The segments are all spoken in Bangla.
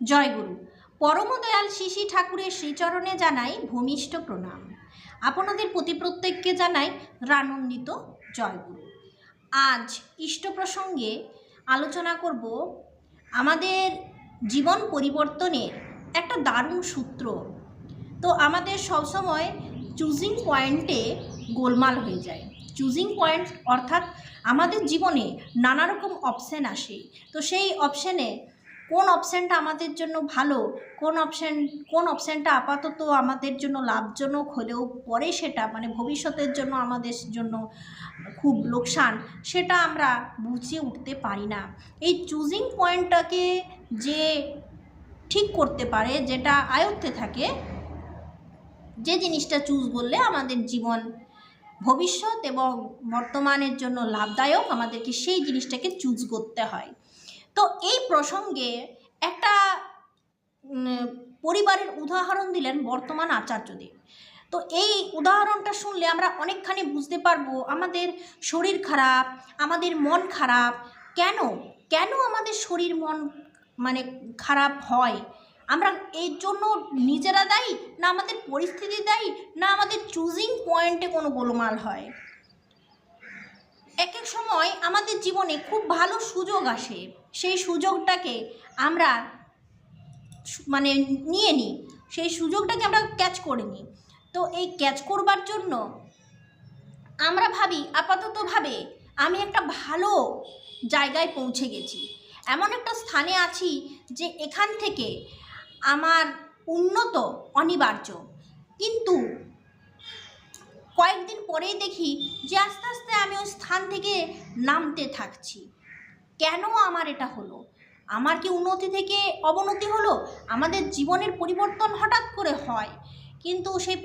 জয়গুরু পরমদয়াল শিশি ঠাকুরের শ্রীচরণে জানাই ভূমিষ্ঠ প্রণাম। আপনাদের প্রতি প্রত্যেককে জানাই রানন্দিত জয়গুরু আজ ইষ্ট প্রসঙ্গে আলোচনা করব আমাদের জীবন পরিবর্তনের একটা দারুণ সূত্র। তো আমাদের সবসময় চুজিং পয়েন্টে গোলমাল হয়ে যায়। চুজিং পয়েন্ট অর্থাৎ আমাদের জীবনে নানা রকম অপশান আসে। তো সেই অপশানে কোন অপশানটা আমাদের জন্য ভালো, কোন অপশান কোন অপশানটা আপাতত আমাদের জন্য লাভজনক হলেও পরে সেটা মানে ভবিষ্যতের জন্য আমাদের জন্য খুব লোকসান, সেটা আমরা বুঝে উঠতে পারি না। এই চুজিং পয়েন্টটাকে যে ঠিক করতে পারে, যেটা আয়ত্তে থাকে, যে জিনিসটা চুজ করলে আমাদের জীবন, ভবিষ্যৎ এবং বর্তমানের জন্য লাভদায়ক, আমাদেরকে সেই জিনিসটাকে চুজ করতে হয়। তো এই প্রসঙ্গে একটা পরিবারের উদাহরণ দিলেন বর্তমান আচার্যদেব। তো এই উদাহরণটা শুনলে আমরা অনেকখানি বুঝতে পারব আমাদের শরীর খারাপ, আমাদের মন খারাপ, কেন? কেন আমাদের শরীর মন মানে খারাপ হয়? আমরা এর জন্য নিজেরা দায়ী না আমাদের পরিস্থিতি দায়ী না আমাদের চুজিং পয়েন্টে কোনো গোলমাল হয়? এক এক সময় আমাদের জীবনে খুব ভালো সুযোগ আসে। সেই সুযোগটাকে আমরা মানে নিয়ে নিই। সেই সুযোগটাকে আমরা ক্যাচ করে নিই। তো এই ক্যাচ করবার জন্য আমরা ভাবি, আপাততভাবে আমি একটা ভালো জায়গায় পৌঁছে গেছি। এমন একটা স্থানে আছি যে এখান থেকে আমার উন্নত অনিবার্য। কিন্তু কয়েকদিন পরেই দেখি যে আস্তে আস্তে আমি ওই স্থান থেকে নামতে থাকছি। কেন আমার এটা হলো? আমার কি উন্নতি থেকে অবনতি হলো? আমাদের জীবনের পরিবর্তন হঠাৎ করে হয়। কিন্তু সেই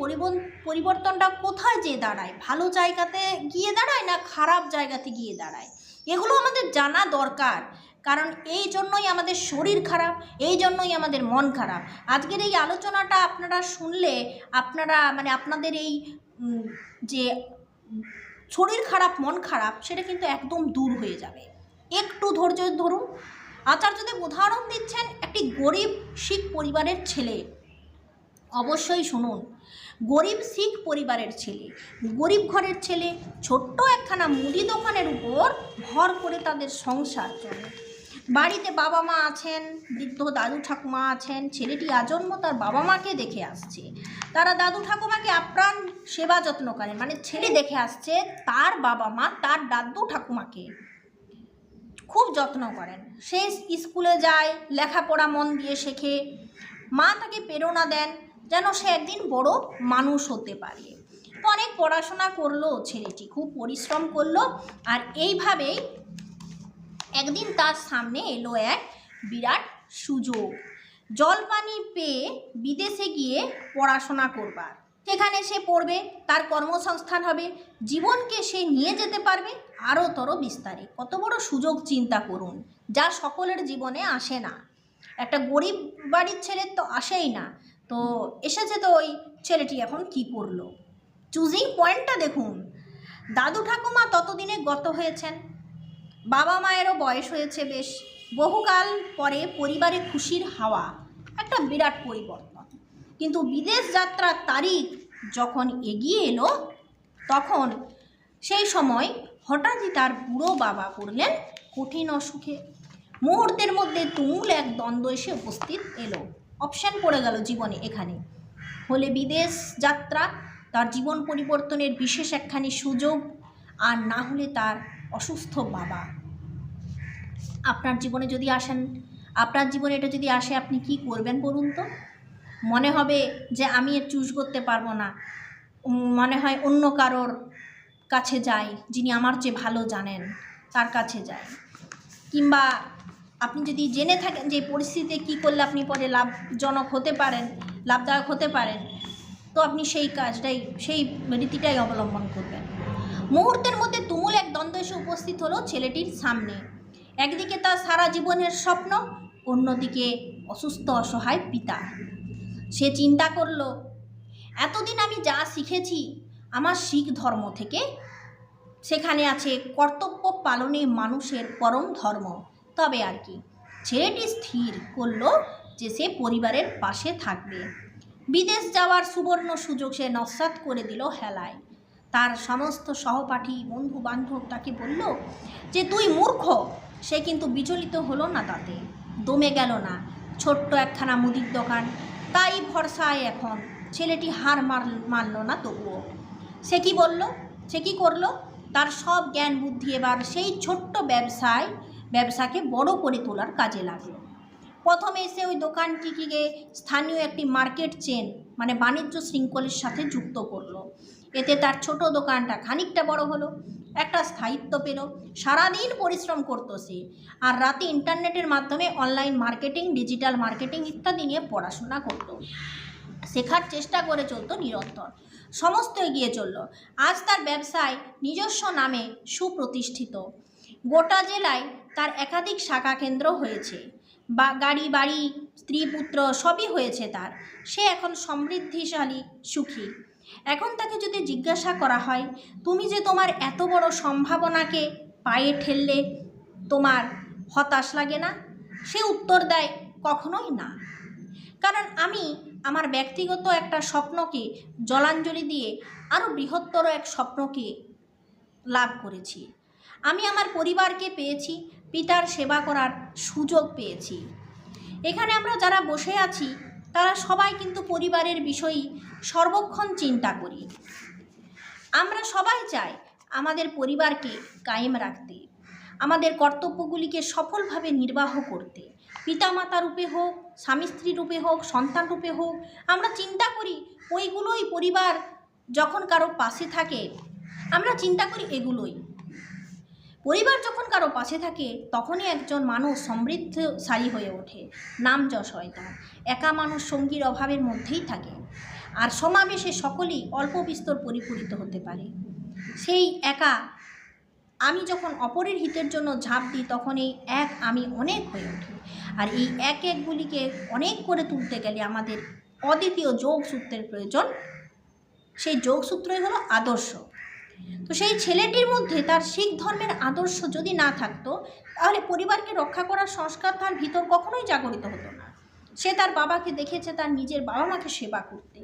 পরিবর্তনটা কোথায় যেয়ে দাঁড়ায়? ভালো জায়গাতে গিয়ে দাঁড়ায় না খারাপ জায়গাতে গিয়ে দাঁড়ায়? এগুলো আমাদের জানা দরকার। কারণ এই জন্যই আমাদের শরীর খারাপ, এই জন্যই আমাদের মন খারাপ। আজকের এই আলোচনাটা আপনারা শুনলে আপনারা মানে আপনাদের এই যে শরীর খারাপ, মন খারাপ, সেটা কিন্তু একদম দূর হয়ে যাবে। একটু ধৈর্য ধরুন। আচার্যদেব উদাহরণ দিচ্ছেন একটি গরিব শিখ পরিবারের ছেলে। অবশ্যই শুনুন। গরিব শিখ পরিবারের ছেলে, গরিব ঘরের ছেলে, ছোট্ট একখানা মুদি দোকানের উপর ভর করে তাদের সংসার চলে। বাড়িতে বাবা মা আছেন, বৃদ্ধ দাদু ঠাকুমা আছেন, ছেলেটি আজন্ম তার বাবা মাকে দেখে আসছে। তারা দাদু ঠাকুমাকে আপ্রাণ সেবা যত্ন করেন মানে ছেলে দেখে আসছে তার বাবা মা, তার দাদু ঠাকুমাকে খুব যত্ন করেন। সে স্কুলে যায়, লেখাপড়া মন দিয়ে শেখে। মা তাকে প্রেরণা দেন যেন সে একদিন বড় মানুষ হতে পারে। তো অনেক পড়াশোনা করল ছেলেটি, খুব পরিশ্রম করল আর এইভাবেই একদিন তার সামনে এলো এক বিরাট সুযোগ। জল পানি পেয়ে বিদেশে গিয়ে পড়াশোনা করবার। সেখানে সে পড়বে, তার কর্মসংস্থান হবে, জীবনকে সে নিয়ে যেতে পারবে, আরও তর বিস্তারে। কত বড় সুযোগ চিন্তা করুন, যা সকলের জীবনে আসে না। একটা গরিব বাড়ির ছেলের তো আসেই না। তো এসেছে তো ওই ছেলেটি এখন কি করল? চুজিং পয়েন্টটা দেখুন। দাদু ঠাকুমা ততদিনে গত হয়েছেন। বাবা মায়েরও বয়স হয়েছে বেশ। বহুকাল পরে পরিবারে খুশির হাওয়া, একটা বিরাট পরিবর্তন। কিন্তু বিদেশ যাত্রার তারিখ যখন এগিয়ে এলো, তখন সেই সময় হঠাৎই তার বুড়ো বাবা পড়লেন কঠিন অসুখে। মুহূর্তের মধ্যে তুমুল এক দ্বন্দ্ব এসে উপস্থিত এলো। অপশান পড়ে গেল জীবনে এখানে। হলে বিদেশ যাত্রা, তার জীবন পরিবর্তনের বিশেষ একখানি সুযোগ, আর না হলে তার অসুস্থ বাবা। আপনার জীবনে যদি আসেন, আপনার জীবনে এটা যদি আসে, আপনি কি করবেন বলুন তো? মনে হবে যে আমি চুজ করতে পারব না। মনে হয় অন্য কারোর কাছে যাই, যিনি আমার চেয়ে ভালো জানেন, তার কাছে যাই। কিংবা আপনি যদি জেনে থাকেন যে পরিস্থিতিতে কী করলে আপনি পরে লাভজনক হতে পারেন, লাভদায়ক হতে পারেন, তো আপনি সেই কাজটাই, সেই রীতিটাই অবলম্বন করবেন। মুহূর্তের মধ্যে তুমুল এক দ্বন্দ্ব এসে উপস্থিত হলো ছেলেটির সামনে। একদিকে তার সারা জীবনের স্বপ্ন, অন্যদিকে অসুস্থ, অসহায় পিতা। সে চিন্তা করল, এতদিন আমি যা শিখেছি, আমার শিখ ধর্ম থেকে, সেখানে আছে কর্তব্য পালনে মানুষের পরম ধর্ম। তবে আর কি, ছেলেটি স্থির করল যে সে পরিবারের পাশে থাকবে। বিদেশ যাওয়ার সুবর্ণ সুযোগ সে নস্বাত করে দিল হেলায়। তার সমস্ত সহপাঠী বন্ধু বান্ধব তাকে বলল যে, তুই মূর্খ, সে কিন্তু বিচলিত হলো না তাতে। দমে গেল না। ছোট্ট একখানা মুদির দোকান তাই ভরসায় এখন। ছেলেটি হার মার, মানল না তবুও। সে কি বলল? সে কি করল? তার সব জ্ঞান বুদ্ধি এবার সেই ছোট্ট ব্যবসায়, ব্যবসাকে বড় করে তোলার কাজে লাগল। প্রথমে এসে ওই দোকানটিকে স্থানীয় একটি মার্কেট চেন মানে বাণিজ্য শৃঙ্খলের সাথে যুক্ত করল। এতে তার ছোট দোকানটা খানিকটা বড় হলো। একটা স্থায়িত্ব পেল। সারাদিন পরিশ্রম করতো সে। আর রাতে ইন্টারনেটের মাধ্যমে অনলাইন মার্কেটিং, ডিজিটাল মার্কেটিং ইত্যাদি নিয়ে পড়াশোনা করতো। শেখার চেষ্টা করে চলতো নিরন্তর। সমস্ত এগিয়ে চলল। আজ তার ব্যবসায় নিজস্ব নামে সুপ্রতিষ্ঠিত। গোটা জেলায় তার একাধিক শাখা কেন্দ্র হয়েছে। বা, গাড়ি, বাড়ি, স্ত্রী, পুত্র সবই হয়েছে তার। সে এখন সমৃদ্ধিশালী, সুখী। এখন তাকে যদি জিজ্ঞাসা করা হয়, তুমি যে তোমার এত বড় সম্ভাবনাকে পায়ে ঠেললে তোমার হতাশ লাগে না? সে উত্তর দেয়, কখনোই না। কারণ আমি আমার ব্যক্তিগত একটা স্বপ্নকে জলাঞ্জলি দিয়ে আরও বৃহত্তর এক স্বপ্নকে লাভ করেছি। আমি আমার পরিবারকে পেয়েছি, পিতার সেবা করার সুযোগ পেয়েছি। এখানে আমরা যারা বসে আছি তারা সবাই কিন্তু পরিবারের বিষয়ই সর্বক্ষণ চিন্তা করি। আমরা সবাই চাই আমাদের পরিবারকে কায়েম রাখতে, আমাদের কর্তব্যগুলিকে সফলভাবে নির্বাহ করতে। পিতামাতা রূপে হোক, স্বামী স্ত্রী রূপে হোক, সন্তান রূপে হোক, আমরা চিন্তা করি ওইগুলোই পরিবার যখন কারও পাশে থাকে, আমরা চিন্তা করি এগুলোই। পরিবার যখন কারও পাশে থাকে, তখনই একজন মানুষ সমৃদ্ধশালী হয়ে ওঠে। নাম যশ হয় তার। একা মানুষ সঙ্গীর অভাবের মধ্যেই থাকে। আর সমাবেশে সকলেই অল্প বিস্তর পরিপূরিত হতে পারে। সেই একা আমি যখন অপরের হিতের জন্য ঝাঁপ দিই, তখন এই এক আমি অনেক হয়ে ওঠে আর এই এক একগুলিকে অনেক করে তুলতে গেলে আমাদের অদ্বিতীয় যোগসূত্রের প্রয়োজন। সেই যোগসূত্রই হলো আদর্শ। তো সেই ছেলেটির মধ্যে তার শিখ ধর্মের আদর্শ যদি না থাকতো, তাহলে পরিবারকে রক্ষা করার সংস্কার তার ভিতর কখনোই জাগরিত হতো না। সে তার বাবাকে দেখেছে, তার নিজের বাবা মাকে সেবা করতে।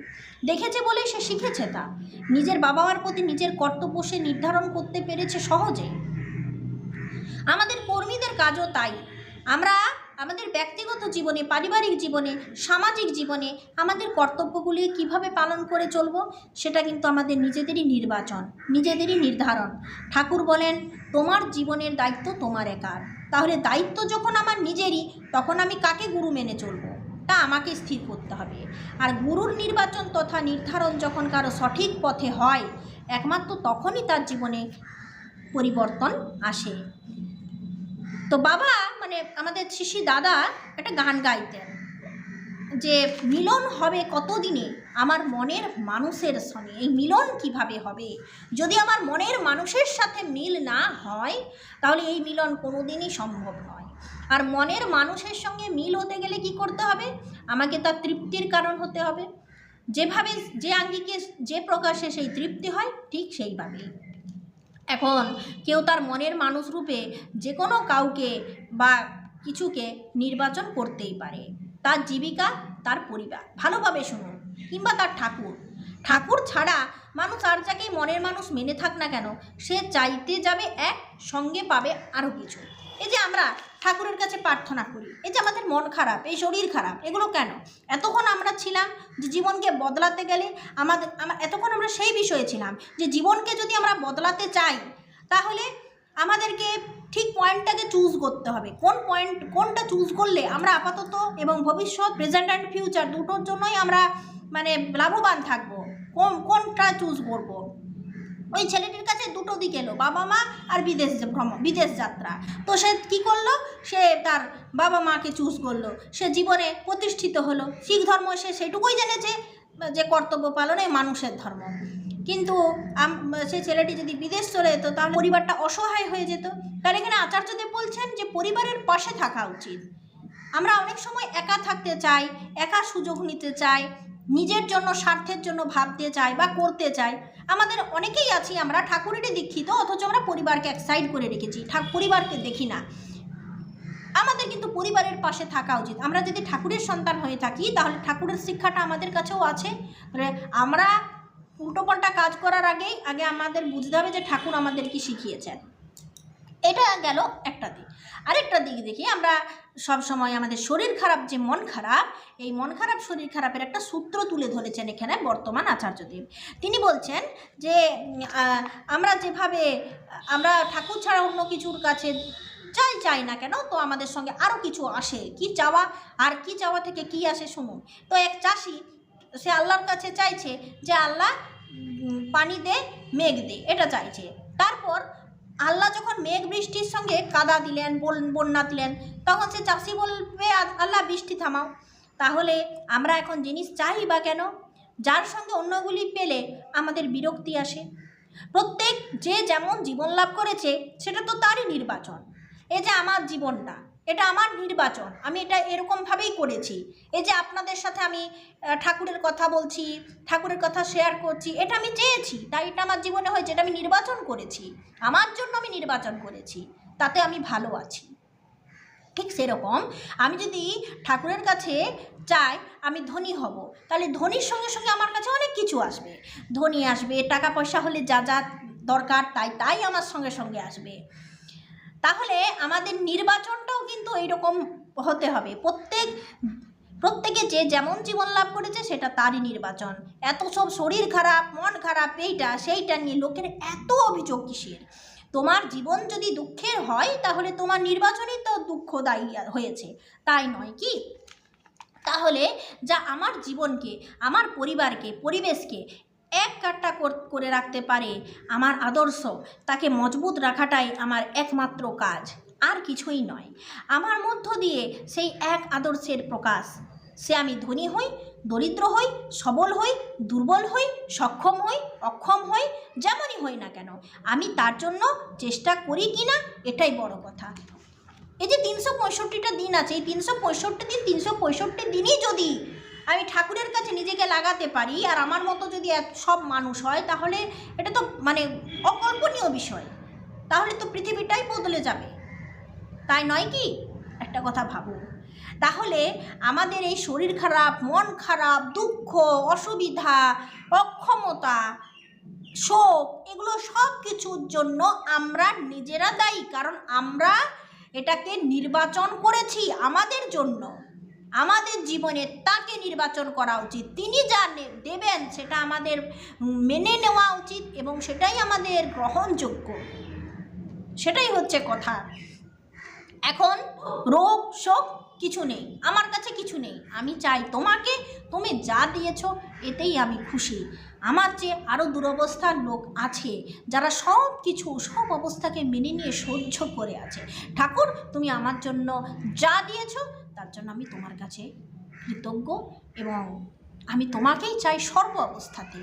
দেখেছে বলেই সে শিখেছে তা। নিজের বাবা মার প্রতি নিজের কর্তব্য সে নির্ধারণ করতে পেরেছে সহজে। আমাদের কর্মীদের কাজও তাই। আমরা আমাদের ব্যক্তিগত জীবনে, পারিবারিক জীবনে, সামাজিক জীবনে আমাদের কর্তব্যগুলি কীভাবে পালন করে চলব, সেটা কিন্তু আমাদের নিজেদেরই নির্বাচন, নিজেদেরই নির্ধারণ। ঠাকুর বলেন, তোমার জীবনের দায়িত্ব তোমার একার। তাহলে দায়িত্ব যখন আমার নিজেরই, তখন আমি কাকে গুরু মেনে চলব? তা আমাকে স্থির করতে হবে। আর গুরুর নির্বাচন তথা নির্ধারণ যখন কারও সঠিক পথে হয়, একমাত্র তখনই তার জীবনে পরিবর্তন আসে। তো বাবা মানে আমাদের শিশি দাদা একটা গান গাইতেন, যে মিলন হবে কতদিনে? আমার মনের মানুষের সঙ্গে এই মিলন কীভাবে হবে? যদি আমার মনের মানুষের সাথে মিল না হয়, তাহলে এই মিলন কোনোদিনই সম্ভব নয়। আর মনের মানুষের সঙ্গে মিল হতে গেলে কি করতে হবে? আমাকে তার তৃপ্তির কারণ হতে হবে। যেভাবে যে আঙ্গিকে, যে প্রকাশে সেই তৃপ্তি হয়, ঠিক সেইভাবেই। এখন কেউ তার মনের মানুষ রূপে যে কোনো কাউকে বা কিছুকে নির্বাচন করতেই পারে। তার জীবিকা, তার পরিবার। ভালোভাবে শুনুন। কিংবা তার ঠাকুর। ঠাকুর ছাড়া মানুষ আর যাকেই মনের মানুষ মেনে থাক না কেন, সে চাইতে যাবে এক, সঙ্গে পাবে আরও কিছু। এই যে আমরা ঠাকুরের কাছে প্রার্থনা করি, এই যে আমাদের মন খারাপ, এই শরীর খারাপ, এগুলো কেন? এতক্ষণ আমরা ছিলাম যে জীবনকে বদলাতে গেলে আমাদের আমরা এতক্ষণ আমরা সেই বিষয়ে ছিলাম যে জীবনকে যদি আমরা বদলাতে চাই, তাহলে আমাদেরকে ঠিক পয়েন্টটাকে চুজ করতে হবে। কোন পয়েন্ট, কোনটা চুজ করলে আমরা আপাতত এবং ভবিষ্যৎ প্রেজেন্ট অ্যান্ড ফিউচার দুটোর জন্যই আমরা মানে লাভবান থাকব? কোন, কোনটা চুজ করব। ওই ছেলেটির কাছে দুটো দিক এলো, বাবা মা আর বিদেশ ভ্রমণ, বিদেশ যাত্রা। তো সে কী করল? সে তার বাবা মাকে চুজ করল। সে জীবনে প্রতিষ্ঠিত হলো। শিখ ধর্ম সে সেটুকুই জেনেছে যে কর্তব্য পালনে মানুষের ধর্ম। কিন্তু সে ছেলেটি যদি বিদেশ চলে যেত তাহলে পরিবারটা অসহায় হয়ে যেত। তার এখানে আচার্যদেব বলছেন যে পরিবারের পাশে থাকা উচিত। আমরা অনেক সময় একা থাকতে চাই, একা সুযোগ নিতে চাই নিজের জন্য, স্বার্থের জন্য ভাবতে চাই বা করতে চাই। আমাদের অনেকেই আছি, আমরা ঠাকুরেরই দীক্ষিত, অথচ আমরা পরিবারকে এক সাইড করে রেখেছি ঠাক পরিবারকে দেখি না। আমাদের কিন্তু পরিবারের পাশে থাকা উচিত। আমরা যদি ঠাকুরের সন্তান হয়ে থাকি, তাহলে ঠাকুরের শিক্ষাটা আমাদের কাছেও আছে। আমরা উল্টোপাল্টা কাজ করার আগেই, আগে আমাদের বুঝতে হবে যে ঠাকুর আমাদের কি শিখিয়েছেন। এটা গেল একটা দিক। আরেকটা দিক দেখি, আমরা সব সময় আমাদের শরীর খারাপ, যে মন খারাপ, এই মন খারাপ, শরীর খারাপের একটা সূত্র তুলে ধরেছেন এখানে বর্তমান আচার্যদেব। তিনি বলছেন যে আমরা যেভাবে, আমরা ঠাকুর ছাড়া অন্য কিছুর কাছে চাই চাই না কেন, তো আমাদের সঙ্গে আরও কিছু আসে। কি চাওয়া, আর কি চাওয়া থেকে কি আসে শুনুন। তো এক চাষি, সে আল্লাহর কাছে চাইছে যে, আল্লাহ পানি দে, মেঘ দে, এটা চাইছে। তারপর আল্লাহ যখন মেঘ বৃষ্টির সঙ্গে কাদা দিলেন, বন- বন্যা দিলেন, তখন সে চাষি বলবে আল্লাহ বৃষ্টি থামাও। তাহলে আমরা এখন জিনিস চাই বা কেন? যার সঙ্গে অন্যগুলি পেলে আমাদের বিরক্তি আসে। প্রত্যেক যে যেমন জীবন লাভ করেছে, সেটা তো তারই নির্বাচন। এ যে আমার জীবনটা এটা আমার নির্বাচন, আমি এটা এরকমভাবেই করেছি। এই যে আপনাদের সাথে আমি ঠাকুরের কথা বলছি, ঠাকুরের কথা শেয়ার করছি, এটা আমি চেয়েছি তাই এটা আমার জীবনে হয়েছে, এটা আমি নির্বাচন করেছি, আমার জন্য আমি নির্বাচন করেছি, তাতে আমি ভালো আছি। ঠিক সেরকম, আমি যদি ঠাকুরের কাছে চাই, আমি ধনী হব, তাহলে ধনীর সঙ্গে সঙ্গে আমার কাছে অনেক কিছু আসবে। ধনী আসবে, টাকা পয়সা হলে যা যা দরকার, তাই তাই আমার সঙ্গে সঙ্গে আসবে। তাহলে আমাদের নির্বাচনটাও কিন্তু এইরকম হতে হবে। প্রত্যেক, প্রত্যেকে যে যেমন জীবন লাভ করেছে সেটা তারই নির্বাচন। এত সব শরীর খারাপ, মন খারাপ, এইটা, সেইটা নিয়ে লোকের এত অভিযোগ কিসের? তোমার জীবন যদি দুঃখের হয়, তাহলে তোমার নির্বাচনই তো দুঃখদায়ী হয়েছে। তাই নয় কি? তাহলে যা আমার জীবনকে, আমার পরিবারকে, পরিবেশকে এক কাট্টা করে রাখতে পারে। আমার আদর্শ, তাকে মজবুত রাখাটাই আমার একমাত্র কাজ। আর কিছুই নয়। আমার মধ্য দিয়ে সেই এক আদর্শের প্রকাশ। সে আমি ধনী হই, দরিদ্র হই, সবল হই, দুর্বল হই, সক্ষম হই, অক্ষম হই, যেমনই হই না কেন, আমি তার জন্য চেষ্টা করি কি না, এটাই বড় কথা। এই যে তিনশো পঁয়ষট্টিটা দিন আছে, এই তিনশো পঁয়ষট্টি দিন, তিনশো পঁয়ষট্টি দিনই যদি আমি ঠাকুরের কাছে নিজেকে লাগাতে পারি আর আমার মতো যদি সব মানুষ হয়, তাহলে এটা তো মানে অকল্পনীয় বিষয়। তাহলে তো পৃথিবীটাই বদলে যাবে। তাই নয় কি? একটা কথা ভাবুন তাহলে আমাদের এই শরীর খারাপ, মন খারাপ, দুঃখ, অসুবিধা, অক্ষমতা, শোক, এগুলো সব কিছুর জন্য আমরা নিজেরা দায়ী। কারণ আমরা এটাকে নির্বাচন করেছি আমাদের জন্য। আমাদের জীবনে তাকে নির্বাচন করা উচিত। তিনি যা দেবেন সেটা আমাদের মেনে নেওয়া উচিত এবং সেটাই আমাদের গ্রহণযোগ্য। সেটাই হচ্ছে কথা। এখন রোগ, শোক কিছু নেই, আমার কাছে কিছু নেই। আমি চাই তোমাকে, তুমি যা দিয়েছ এতেই আমি খুশি। আমার যে আরও দুরবস্থার লোক আছে, যারা সব কিছু, সব অবস্থাকে মেনে নিয়ে সহ্য করে আছে। ঠাকুর, তুমি আমার জন্য যা দিয়েছ, তার জন্য আমি তোমার কাছে কৃতজ্ঞ এবং আমি তোমাকেই চাই সর্ব অবস্থাতে।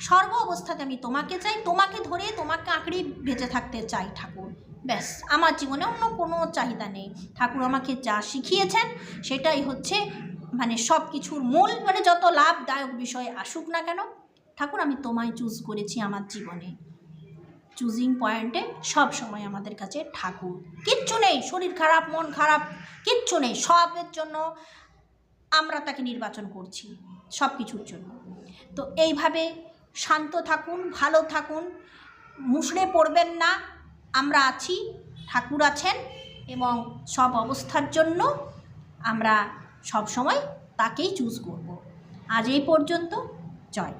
সর্ব অবস্থাতে আমি তোমাকে চাই, তোমাকে ধরে তোমাকে আঁকড়ে বেঁচে থাকতে চাই ঠাকুর। ব্যাস, আমার জীবনে অন্য কোনো চাহিদা নেই। ঠাকুর আমাকে যা শিখিয়েছেন, সেটাই হচ্ছে মানে সব কিছুর মূল মানে যত লাভদায়ক বিষয় আসুক না কেন, ঠাকুর আমি তোমায় চুজ করেছি আমার জীবনে। চুজিং পয়েন্টে সব সময় আমাদের কাছে ঠাকুর। কিচ্ছু নেই, শরীর খারাপ, মন খারাপ, কিচ্ছু নেই, সবের জন্য আমরা তাকে নির্বাচন করছি সব কিছুর জন্য। তো এইভাবে শান্ত থাকুন, ভালো থাকুন, মুষড়ে পড়বেন না আমরা আছি, ঠাকুর আছেন এবং সব অবস্থার জন্য আমরা সব সময় তাকেই চুজ করব। আজ এই পর্যন্ত, জয়।